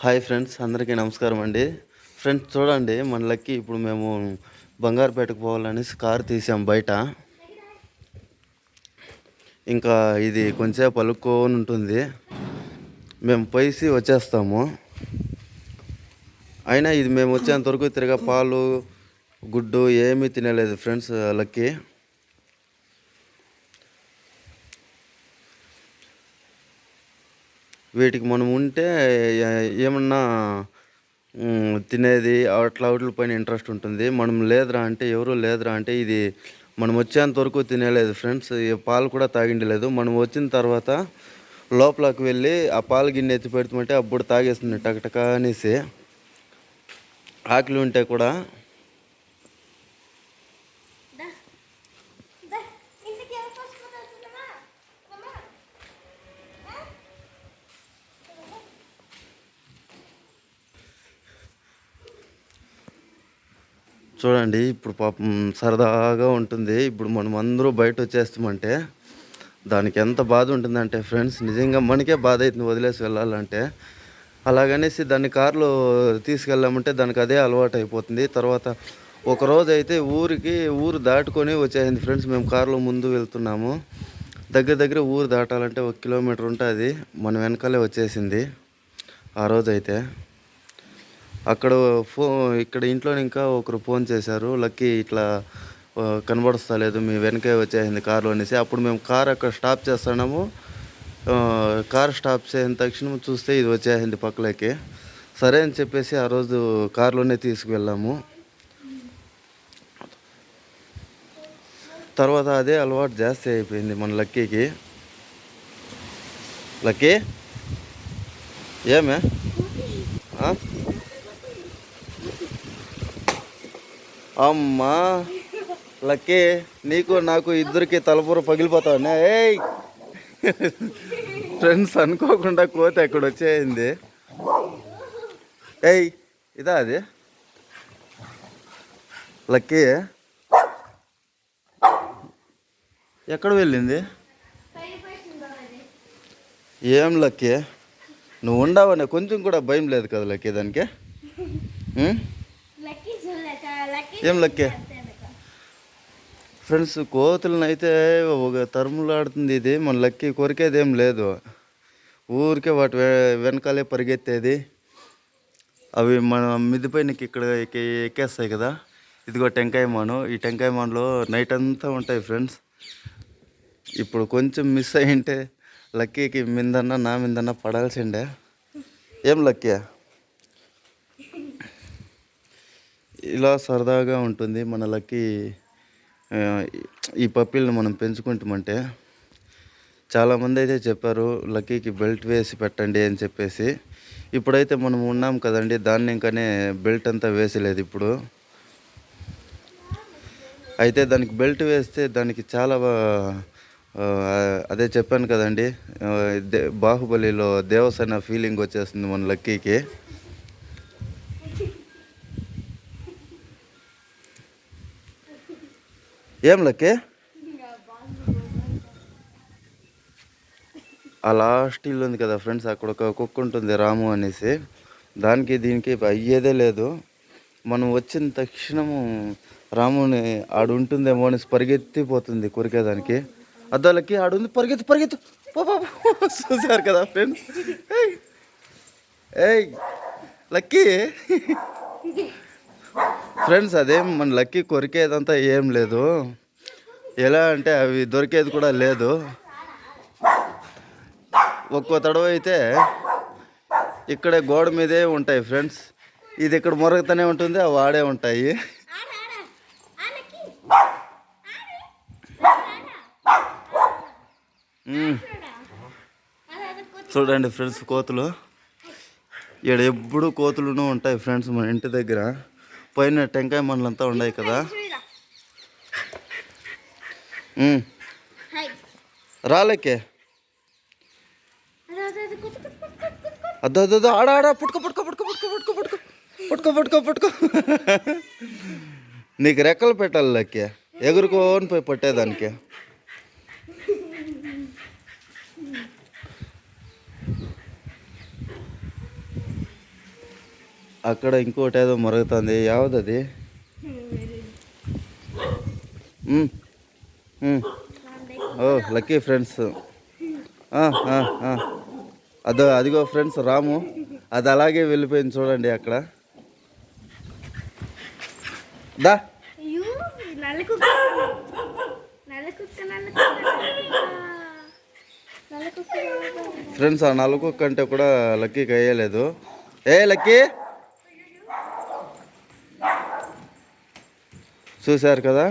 Hi friends అందరికీ నమస్కారం అండి. ఫ్రెండ్స్ చూడండి మన లక్కి ఇప్పుడు మేము బంగారుపేటకు పోవాలనేసి కారు తీసాం బయట. ఇంకా ఇది కొంచెంసేపు అలుక్కోని ఉంటుంది. మేము పైసి వచ్చేస్తాము. అయినా ఇది మేము వచ్చేంత వరకు పాలు గుడ్డు ఏమీ తినలేదు ఫ్రెండ్స్ లక్కి. వీటికి మనం ఉంటే ఏమన్నా తినేది అట్లా వాటి పైన ఇంట్రెస్ట్ ఉంటుంది. మనం లేదురా అంటే ఎవరు లేదురా అంటే ఇది మనం వచ్చేంత వరకు తినేలేదు ఫ్రెండ్స్. పాలు కూడా తాగిండలేదు. మనం వచ్చిన తర్వాత లోపలికి వెళ్ళి ఆ పాలు గిన్నె ఎత్తి పెడుతుంటే అప్పుడు తాగేస్తుంది టకటక అనేసి. ఆకలి ఉంటే కూడా దా ఇంటికి ఎవరు పోసుకుంటున్నావా అమ్మా చూడండి ఇప్పుడు పాపం సరదాగా ఉంటుంది. ఇప్పుడు మనం అందరూ బయట వచ్చేస్తామంటే దానికి ఎంత బాధ ఉంటుందంటే ఫ్రెండ్స్ నిజంగా మనకే బాధ అవుతుంది వదిలేసి వెళ్ళాలంటే. అలాగనేసి దాన్ని కారులో తీసుకెళ్ళామంటే దానికి అదే అలవాటు అయిపోతుంది తర్వాత ఒక రోజు అయితే ఊరికి ఊరు దాటుకొని వచ్చేసింది ఫ్రెండ్స్ మేము కారులో ముందు వెళ్తున్నాము. దగ్గర దగ్గర ఊరు దాటాలంటే ఒక కిలోమీటర్ ఉంటుంది మన వెనకాలే వచ్చేసింది ఆ రోజైతే. అక్కడ ఫో ఇక్కడ ఇంట్లో ఇంకా ఒకరు ఫోన్ చేశారు. లక్కీ ఇట్లా కనబడస్తలేదు మీ వెనకే వచ్చేసింది కారులో అనేసి. అప్పుడు మేము కార్ అక్కడ స్టాప్ చేస్తున్నాము. కార్ స్టాప్ చేసిన తక్షణం చూస్తే ఇది వచ్చేసింది పక్కలకి. సరే అని చెప్పేసి ఆ రోజు కారులోనే తీసుకువెళ్ళాము. తర్వాత అదే అలవాటు జాస్తి అయిపోయింది మన లక్కీకి. లక్కీ? ఏమే? అమ్మా లక్కీ నీకు నాకు ఇద్దరికి తలపూర పగిలిపోతావునే. ఏయ్! ఫ్రెండ్స్ అనుకోకుండా కోత ఎక్కడ వచ్చేయింది. ఏయ్ ఇదా అది? లక్కీ ఎక్కడ వెళ్ళింది? ఏం లక్కీ? నువ్వు ఉండవనే కొంచెం కూడా భయం లేదు కదా లక్కీ దానికి ఉం? లక్కీ చూడలేక లక్కీ ఏం లక్క? ఫ్రెండ్స్ కోతులను అయితే ఒక తరుములాడుతుంది ఇది. మన లక్కీ కొరికేది ఏం లేదు. ఊరికే వాటి వెనకాలే పరిగెత్తేది. అవి మన మిద్ది ఇక్కడ ఎక్కి- ఎక్కేస్తాయి కదా. ఇదిగో టెంకాయ మాను. ఈ టెంకాయ మానులో నైట్ అంతా ఉంటాయి ఫ్రెండ్స్. ఇప్పుడు కొంచెం మిస్ అయ్యింటే లక్కీకి మిందన్న నా మిందన్న పడాల్సిండే. ఏం లక్కీ? ఇలా సరదాగా ఉంటుంది మన లక్కీ ఈ పప్పీలను మనం పెంచుకుంటామంటే చాలామంది అయితే చెప్పారు లక్కీకి బెల్ట్ వేసి పెట్టండి అని చెప్పేసి. ఇప్పుడైతే మనం ఉన్నాం కదండి దాన్ని ఇంకానే బెల్ట్ అంతా వేసలేదు ఇప్పుడు. అయితే దానికి బెల్ట్ వేస్తే దానికి చాలా అదే చెప్పాను కదండి దే- బాహుబలిలో దేవసేన ఫీలింగ్ వచ్చేస్తుంది మన లక్కీకి. ఏం లెక్కే? ఆ లాస్ట్ ఇల్లు ఉంది కదా ఫ్రెండ్స్ అక్కడ ఒక కుక్క ఉంటుంది రాము అనేసి. దానికి దీనికి అయ్యేదే లేదు. మనం వచ్చిన తక్షణము రాముని ఆడు ఉంటుందేమో అనేసి పరిగెత్తిపోతుంది కొరికేదానికి. అద్దాలకి ఆడుంది పరిగెత్తు పరిగెత్తు. చూసారు కదా ఫ్రెండ్స్? ఏయ్ లక్కీ. ఫ్రెండ్స్ అదేం మన లక్కీ కొరికేదంతా ఏం లేదు. ఎలా అంటే అవి దొరికేది కూడా లేదు. ఒక్కో తడవ అయితే ఇక్కడే గోడ మీదే ఉంటాయి ఫ్రెండ్స్ ఇది ఇక్కడ మొరగతనే ఉంటుంది అవి ఆడే ఉంటాయి. చూడండి ఫ్రెండ్స్ కోతులు. ఇక్కడ ఎప్పుడు కోతులును ఉంటాయి ఫ్రెండ్స్ మన ఇంటి దగ్గర. పైన టెంకాయ మండలంతా ఉన్నాయి కదా. రాలేకే. అద్దు అద్దు అద్దు, ఆడ ఆడ పుట్టుకో పుట్టుకో పుట్టుకో పుట్టుకో పుట్టుకో పుట్టుకో పుట్టుకో పుట్టుకో పుట్టుకో. నీకు రెక్కలు పెట్టాలి లెక్కే ఎగురుకోని పోయి పట్టేదానికి. అక్కడ ఇంకోటి ఏదో మరుగుతుంది. యావదది. ఓ లక్కీ ఫ్రెండ్స్. అదో అదిగో ఫ్రెండ్స్ రాము. అది అలాగే వెళ్ళిపోయింది చూడండి అక్కడ. దా. ఫ్రెండ్స్ ఆ నలుగు కంటే కూడా లక్కీకి అయ్యలేదు. ఏ లక్కీ? చూశారు కదా?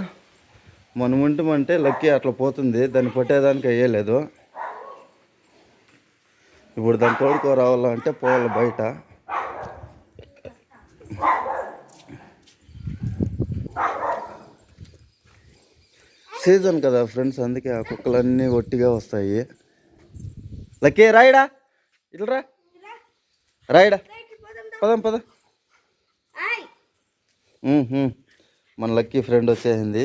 మనం ఉంటామంటే లక్కీ అట్లా పోతుంది. దాన్ని పట్టేదానికి అయ్యలేదు ఇప్పుడు దాన్ని తోడుకో రావాలంటే పోవాలి బయట. సీజన్ కదా ఫ్రెండ్స్ అందుకే ఆ కుక్కలన్నీ ఒట్టిగా వస్తాయి. లక్కీ రాయిడా? ఇట్లా రా. రాయిడా. పదం పద. మన లక్కీ ఫ్రెండ్ వచ్చేసింది.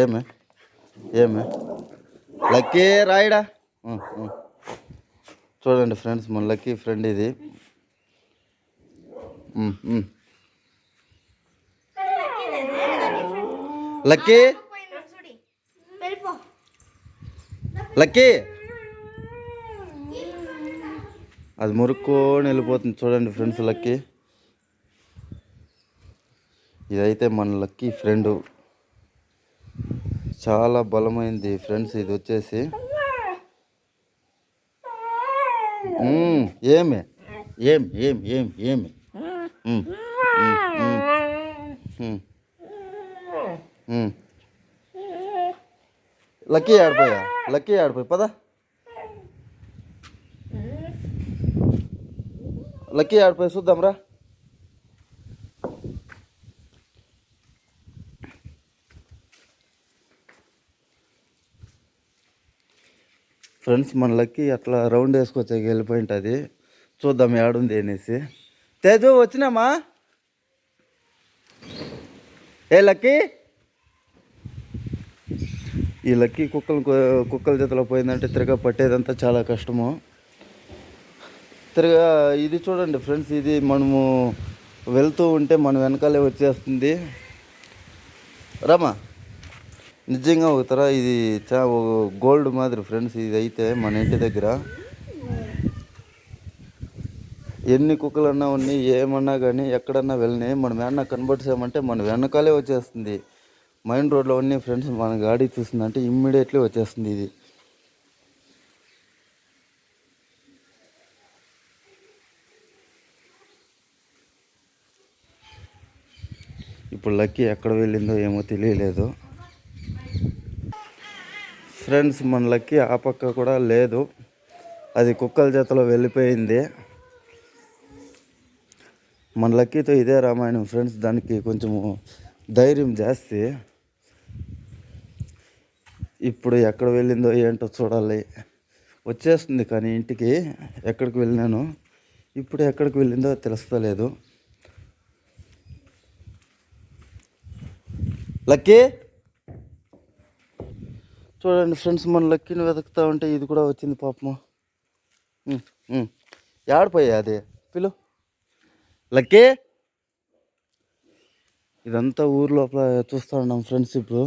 ఏమే? ఏమే? లక్కీ రాయడా? చూడండి ఫ్రెండ్స్ మన లక్కీ ఫ్రెండ్ ఇది. లక్కీ? లక్కీ? అది మురుక్కొని వెళ్ళిపోతుంది చూడండి ఫ్రెండ్స్ లక్కీ. ఇదైతే మన లక్కీ ఫ్రెండ్. చాలా బలమైంది ఫ్రెండ్స్ ఇది వచ్చేసి. ఏమి? ఏం ఏం ఏం ఏమి? లక్కీ ఆడిపోయా? లక్కీ ఆడిపోయి పదా. లక్కీ ఆడిపోయి చూద్దాం రా ఫ్రెండ్స్ మన లక్కీ అట్లా రౌండ్ వేసుకొచ్చా వెళ్ళిపోయింటుంది చూద్దాం ఏడుంది అనేసి. తేజు వచ్చినామా? ఏ లక్కీ? ఈ లక్కీ కుక్కలు కుక్కల చేతిలో పోయిందంటే తిరగా పట్టేదంతా చాలా కష్టము. తిరగా ఇది చూడండి ఫ్రెండ్స్ ఇది మనము వెళ్తూ ఉంటే మన వెనకాలే వచ్చేస్తుంది. రమా నిజంగా ఒక తర ఇది చా గోల్డ్ మాదిరి ఫ్రెండ్స్ ఇది అయితే మన ఇంటి దగ్గర. ఎన్ని కుక్కలన్నా ఉన్నాయి ఏమన్నా కానీ ఎక్కడన్నా వెళ్ళినాయి మనం ఏమన్నా కనబడిసామంటే మన వెనకాలే వచ్చేస్తుంది. మైన్ రోడ్లో ఉన్నాయి ఫ్రెండ్స్ మన గాడి చూసిందంటే ఇమ్మీడియట్లీ వచ్చేస్తుంది ఇది. ఇప్పుడు లక్కీ ఎక్కడ వెళ్ళిందో ఏమో తెలియలేదు. ఫ్రెండ్స్ మన లక్కీ ఆ పక్క కూడా లేదు. అది కుక్కల జతలో వెళ్ళిపోయింది. మన లక్కీతో ఇదే రామాయణం ఫ్రెండ్స్ దానికి కొంచెము ధైర్యం జాస్తి. ఇప్పుడు ఎక్కడ వెళ్ళిందో ఏంటో చూడాలి. వచ్చేస్తుంది కానీ ఇంటికి ఎక్కడికి వెళ్ళినాను. ఇప్పుడు ఎక్కడికి వెళ్ళిందో తెలుస్తలేదు. లక్కీ! చూడండి ఫ్రెండ్స్ మన లక్కీని వెతుకుతా ఉంటే ఇది కూడా వచ్చింది పాపము. ఉమ్, అది? పిలు. లక్కీ. ఇదంతా ఊరు లోపల చూస్తూ ఉన్నాం ఫ్రెండ్స్ ఇప్పుడు.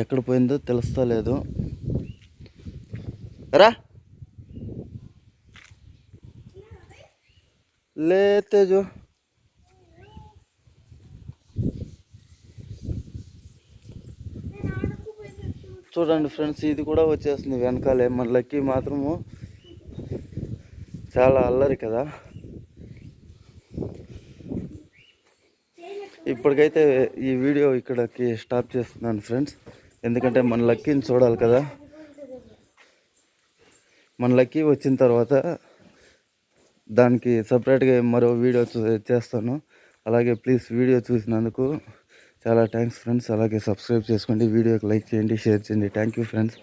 ఎక్కడ పోయిందో తెలుస్తా లేదు. రా లే తేజు చూడండి ఫ్రెండ్స్ ఇది కూడా వచ్చేస్తుంది వెనకాలే. మన లక్కీ మాత్రము చాలా అల్లరి కదా. ఇప్పటికైతే ఈ వీడియో ఇక్కడకి స్టాప్ చేస్తున్నాను ఫ్రెండ్స్. ఎందుకంటే మన లక్కీని చూడాలి కదా. మన లక్కీ వచ్చిన తర్వాత దానికి సపరేట్గా మరో వీడియో చేస్తాను. అలాగే ప్లీజ్ వీడియో చూసినందుకు చాలా థ్యాంక్స్ ఫ్రెండ్స్. అలాగే సబ్స్క్రైబ్ చేసుకోండి వీడియోకి లైక్ చేయండి షేర్ చేయండి. Thank you friends.